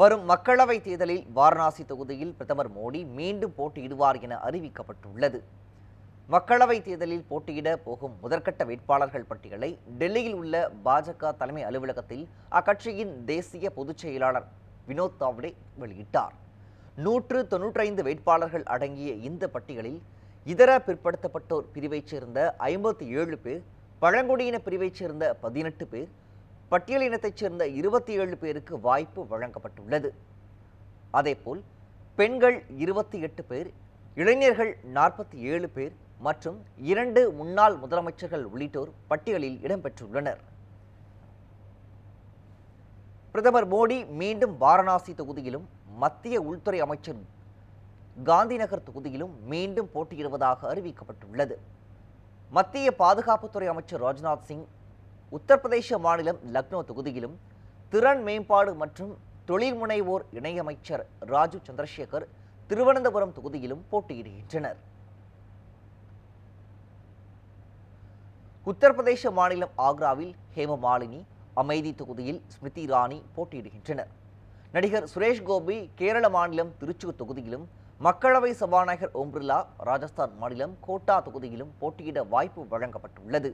வரும் மக்களவைத் தேர்தலில் வாரணாசி தொகுதியில் பிரதமர் மோடி மீண்டும் போட்டியிடுவார் என அறிவிக்கப்பட்டுள்ளது. மக்களவைத் தேர்தலில் போட்டியிட போகும் முதற்கட்ட வேட்பாளர்கள் பட்டியலை டெல்லியில் உள்ள பாஜக தலைமை அலுவலகத்தில் அக்கட்சியின் தேசிய பொதுச் செயலாளர் வினோத் தாவ்டே வெளியிட்டார். நூற்று தொன்னூற்றைந்து வேட்பாளர்கள் அடங்கிய இந்த பட்டியலில் இதர பிற்படுத்தப்பட்டோர் பிரிவைச் சேர்ந்த ஐம்பத்தி ஏழு பேர் பழங்குடியின பிரிவைச் சேர்ந்த பதினெட்டு பேர் பட்டியலினத்தைச் சேர்ந்த இருபத்தி ஏழு பேருக்கு வாய்ப்பு வழங்கப்பட்டுள்ளது. அதேபோல் பெண்கள் இருபத்தி எட்டு பேர் இளைஞர்கள் நாற்பத்தி ஏழு பேர் மற்றும் இரண்டு முன்னாள் முதலமைச்சர்கள் உள்ளிட்டோர் பட்டியலில் இடம்பெற்றுள்ளனர். பிரதமர் மோடி மீண்டும் வாரணாசி தொகுதியிலும் மத்திய உள்துறை அமைச்சர் காந்திநகர் தொகுதியிலும் மீண்டும் போட்டியிடுவதாக அறிவிக்கப்பட்டுள்ளது. மத்திய பாதுகாப்புத்துறை அமைச்சர் ராஜ்நாத் சிங் உத்தரப்பிரதேச மாநிலம் லக்னோ தொகுதியிலும் திறன் மேம்பாடு மற்றும் தொழில் முனைவோர் இணையமைச்சர் ராஜு சந்திரசேகர் திருவனந்தபுரம் தொகுதியிலும் போட்டியிடுகின்றனர். உத்தரப்பிரதேச மாநிலம் ஆக்ராவில் ஹேமமாலினி அமைதி தொகுதியில் ஸ்மிருதி இரானி போட்டியிடுகின்றனர். நடிகர் சுரேஷ் கோபி கேரள மாநிலம் திருச்சூர் தொகுதியிலும் மக்களவை சபாநாயகர் ஓம் பிர்லா ராஜஸ்தான் மாநிலம் கோட்டா தொகுதியிலும் போட்டியிட வாய்ப்பு வழங்கப்பட்டுள்ளது.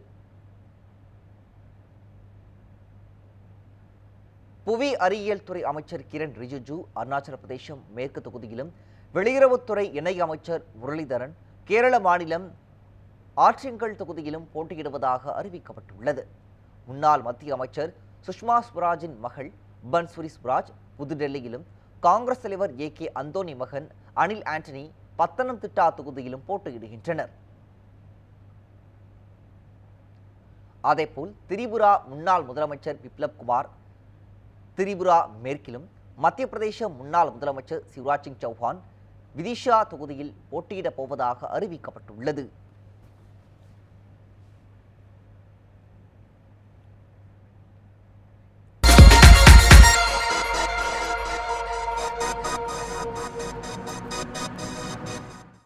புவி அறிவியல் துறை அமைச்சர் கிரண் ரிஜிஜு அருணாச்சல பிரதேசம் மேற்கு தொகுதியிலும் வெளியுறவுத்துறை இணை அமைச்சர் முரளிதரன் கேரள மாநிலம் ஆற்றிங்கல் தொகுதியிலும் போட்டியிடுவதாக அறிவிக்கப்பட்டுள்ளது. முன்னாள் மத்திய அமைச்சர் சுஷ்மா ஸ்வராஜின் மகள் பன்ஸ்வரி ஸ்வராஜ் புதுடெல்லியிலும் காங்கிரஸ் தலைவர் ஏ கே அந்தோனி மகன் அனில் ஆண்டனி பத்தனம்திட்டா தொகுதியிலும் போட்டியிடுகின்றனர். அதேபோல் திரிபுரா முன்னாள் முதலமைச்சர் பிப்ளப் குமார் திரிபுரா மேற்கிலும் மத்திய பிரதேச முன்னாள் முதலமைச்சர் சிவராஜ் சிங் சௌஹான் விதிஷா தொகுதியில் போட்டியிடப் போவதாக அறிவிக்கப்பட்டுள்ளது.